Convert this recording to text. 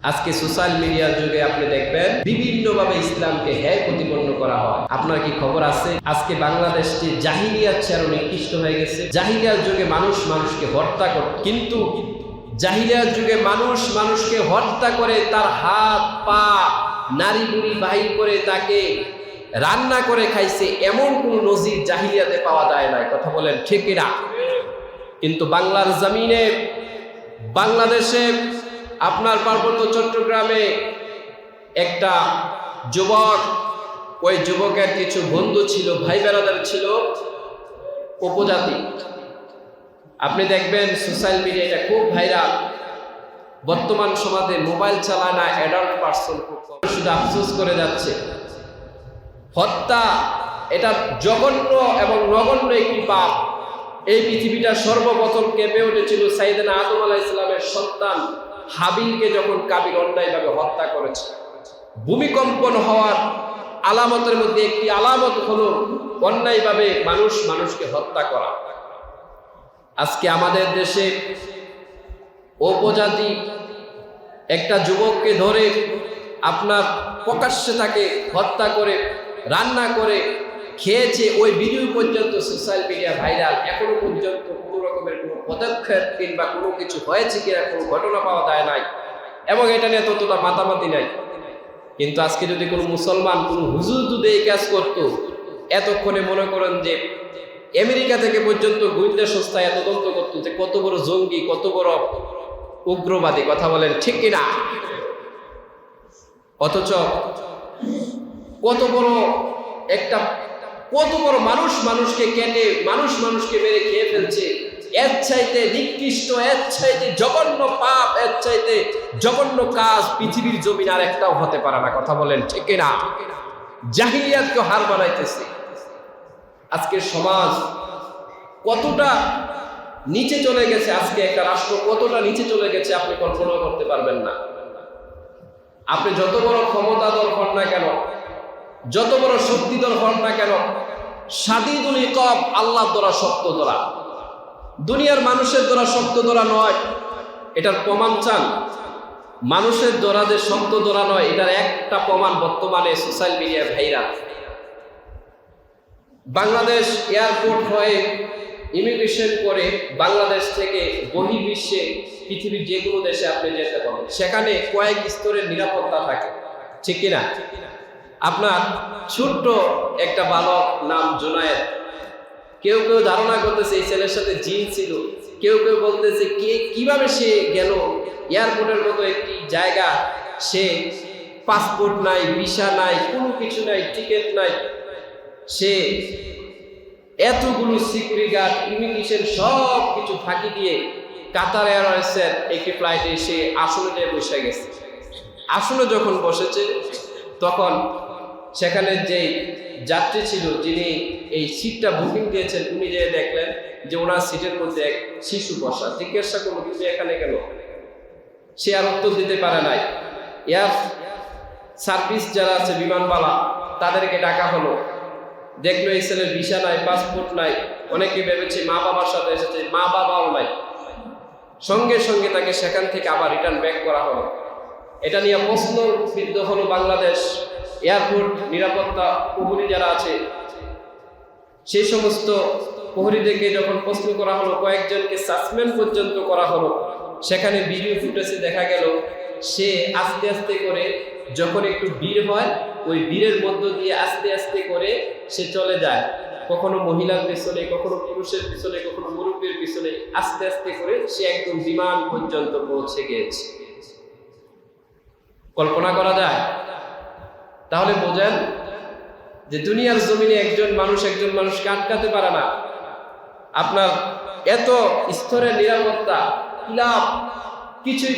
আজকে সোশ্যাল মিডিয়ার যুগে আপনি দেখবেন বিভিন্নভাবে ইসলামকে হ্যাঁ প্রতিপন্ন করা হয়। আপনার কি খবর আছে? আজকে বাংলাদেশটি জাহিরিয়ার চেয়ে আরও নিকৃষ্ট হয়ে গেছে। জাহিলিয়ার যুগে মানুষ মানুষকে হত্যা করে কিন্তু জাহিরিয়ার যুগে মানুষ মানুষকে হত্যা করে তার হাত, পা, নারী বুড়ি বাহির করে তাকে রান্না করে খাইছে এমন কোন নজির জাহিরিয়াতে পাওয়া যায় না কথা বলেন ঠিক না কিন্তু বাংলার জমিনে, বাংলাদেশে আপনার পার্বত্য চট্টগ্রামে একটা যুবক, ওই যুবকের কিছু বন্ধু ছিল, ভাই বেড়াদার ছিল, উপজাতি। আপনি দেখবেন সোশ্যাল মিডিয়া এটা খুব ভাইরাল। বর্তমান সমাজে মোবাইল চালায় না অ্যাডাল্ট পার্সন শুধু আফসোস করে যাচ্ছে। হত্যা, এটা জঘন্য এবং নগণ্য একটি পাপ। এই পৃথিবীটা সর্বপ্রথম কেঁপে উঠেছিল সাইদানা আদম আলাহ ইসলামের সন্তান। হাবিলকে যখন কাবিল অন্যায়ভাবে হত্যা করেছে, ভূমিকম্পন হওয়ার আলামতের মধ্যে একটি আলামত হলো অন্যায়ভাবে মানুষ মানুষকে হত্যা করা। আজকে আমাদের দেশে উপজাতি একটা যুবককে ধরে আপনার প্রকাশ্যে তাকে হত্যা করে, রান্না করে খেয়েছে ওই ভিডিও পর্যন্ত সোশ্যাল মিডিয়া ভাইরাল এখনও পর্যন্ত পদক্ষেপ কিংবা কোনো কিছু হয়েছে কিনা কোনো ঘটনা পাওয়া যায় নাই। এবং এটা নিয়ে ততটা মাতামাতি নাই। কিন্তু আজকে যদি কোনো মুসলমান, কোনো হুজুর যদি এই কাজ করতো, এতক্ষণে মনে করেন যে আমেরিকা থেকে পর্যন্ত গোয়েন্দা সংস্থা এত তদন্ত করতো যে কত বড় জঙ্গি, কত বড় উগ্রবাদী, কথা বলেন ঠিক কিনা? অথচ কত বড় একটা, কত বড় মানুষ মানুষকে কেটে, মানুষ মানুষকে মেরে খেয়ে ফেলছে। এর চাইতে নিকৃষ্ট, এর চাইতে জঘন্য পাপ, এর চাইতে জঘন্য কাজ পৃথিবীর জমিন আর একটাও হতে পারে না। কথা বলেন ঠিক না জাহিলিয়াতকে হার বানাইতেছে আজকের সমাজ কতটা নিচে চলে গেছে? আজকে একটা রাষ্ট্র কতটা নিচে চলে গেছে আপনি কল্পনা করতে পারবেন না। আপনি যত বড় ক্ষমতাধর হন না কেন, যত বড় শক্তিধর হন না কেন, সাদিদুল ইকব আল্লাহ দ্বারা শক্ত দ্বারা দুনিয়ার মানুষের দ্বারা শক্ত দ্বারা নয়, এটার প্রমাণ চান। মানুষের দ্বারা যে শক্ত দ্বারা নয়, এটার একটা প্রমাণ বর্তমানে social media viral. Bangladesh airport হয়ে ইমিগ্রেশন করে বাংলাদেশ থেকে বহির্বিশ্বে পৃথিবীর যে কোনো দেশে আপনি যেতে পারেন। সেখানে কয়েক স্তরের নিরাপত্তা থাকে। ঠিক কিনা? আপনার ছোট্ট একটা বালক নাম জোনায়েদ। কেউ কেউ ধারণা করতেছে এই ছেলের সাথে জিন ছিল। কেউ কেউ বলতেছে কে, কীভাবে সে গেল? এয়ারপোর্টের মতো একটি জায়গা। সে পাসপোর্ট নাই ভিসা নাই, কোনো কিছু নাই টিকিট নাই। সে এতগুলো সিকিউরিটি গার্ড ইমিগ্রেশন সব কিছু ফাঁকি দিয়ে কাতার এয়ারওয়েজের একটি ফ্লাইটে সে আসনে বসে গেছে। আসনে যখন বসেছে, তখন সেখানে যে যাত্রী ছিল, যিনি এই সিটটা বুকিং দিয়েছেন, উনি যে দেখলেন যে ওনার সিটের মধ্যে এক শিশু বসা, জিজ্ঞাসা করল তুমি এখানে কেন? সে আর উত্তর দিতে পারে নাই। এয়ার সার্ভিস যারা আছে বিমানবালা তাদেরকে ডাকা হলো। দেখল এই ছেলের ভিসা নাই পাসপোর্ট নাই। অনেকে ভেবেছে মা বাবার সাথে এসেছে, মা বাবাও নাই। সঙ্গে সঙ্গে তাকে সেখান থেকে আবার রিটার্ন ব্যাক করা হলো। এটা নিয়ে প্রশ্ন বিদ্ধ হলো বাংলাদেশ এয়ারপোর্ট নিরাপত্তা প্রহরী যারা আছে সেই সমস্ত প্রহরীদেরকে যখন প্রশ্ন করা হলো, কয়েকজনকে সাসপেন্ড পর্যন্ত করা হলো, সেখানে ভিডিও ফুটেজে দেখা গেল, সে আস্তে আস্তে করে যখন একটু ভিড় হয়, ওই ভিড়ের মধ্য দিয়ে আস্তে আস্তে করে সে চলে যায়। কখনো মহিলার পিছনে, কখনো পুরুষের পিছনে, কখনো মুরব্বীর পিছনে আস্তে আস্তে করে সে একদম বিমান পর্যন্ত পৌঁছে গিয়েছে। কল্পনা করা যায়? তাহলে বোঝেন যে দুনিয়ার জমিনে একজন মানুষ একজন মানুষকে আটকাতে পারে না। আপনার এত স্তরের নিরাপত্তা কিলাপ কিছুই